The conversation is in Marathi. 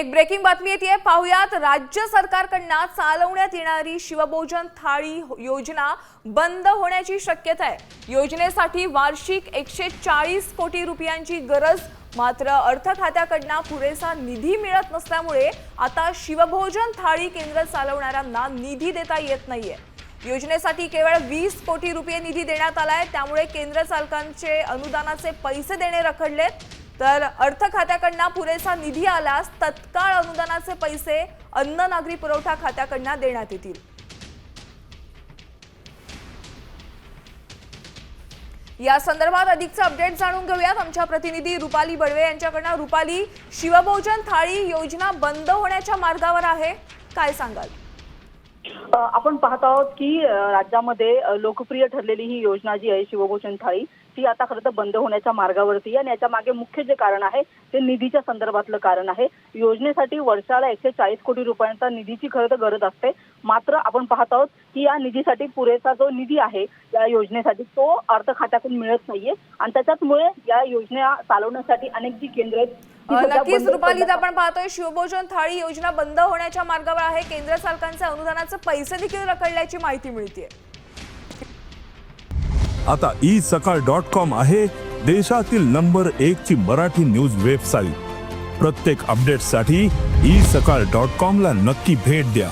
एक ब्रेकिंग बातमी येते. पाहुयात राज्य सरकारकडनं चालवण्यात येणारी शिवभोजन थाळी योजना बंद होण्याची शक्यता आहे योजनेसाठी वार्षिक एकशे चाळीस कोटी रुपयांची गरज मात्र अर्थ खात्याकडनं पुरेसा निधी मिळत नसल्यामुळे आता शिवभोजन थाळी केंद्र चालवणाऱ्यांना निधी देता येत नाहीये. योजनेसाठी केवळ वीस कोटी रुपये निधी देण्यात आलाय. त्यामुळे केंद्र चालकांचे अनुदानाचे पैसे देणे रखडलेत. तर अर्थ खात्याकडनं पुरेसा निधी आल्यास तत्काळ अनुदानाचे पैसे अन्न नागरी पुरवठा खात्याकडनं देण्यात येतील. या संदर्भात अधिकचं अपडेट जाणून घेऊयात. आमच्या प्रतिनिधी रुपाली बडवे यांच्याकडनं. रुपाली शिवभोजन थाळी योजना बंद होण्याच्या मार्गावर आहे. काय सांगाल? आपण पाहत आहोत की राज्यामध्ये लोकप्रिय ठरलेली ही योजना जी आहे शिवभूषण थाळी ती आता खरं तर बंद होण्याच्या मार्गावरती आहे आणि याच्या मागे मुख्य जे कारण आहे ते निधीच्या संदर्भातलं कारण आहे. योजनेसाठी वर्षाला एकशे चाळीस कोटी रुपयांचा निधीची खरं तर गरज असते. मात्र आपण पाहत आहोत की या निधीसाठी पुरेसा जो निधी आहे या योजनेसाठी तो अर्थ खात्यातून मिळत नाहीये. आणि त्याच्यामुळे या योजना चालवण्यासाठी अनेक जी केंद्र आहेत नक्कीच बंद रुपाली करण्यात आपण पाहतोय शिवभोजन थाळी योजना बंद होण्याच्या मार्गावर आहे. केंद्र सरकारचे अनुदानाचे पैसे देखील रखडल्याची माहिती मिळते आता ई सकाळ डॉट कॉम आहे देशातील नंबर एक ची मराठी न्यूज वेबसाईट. प्रत्येक अपडेटसाठी ई सकाळ डॉट कॉम ला नक्की भेट द्या.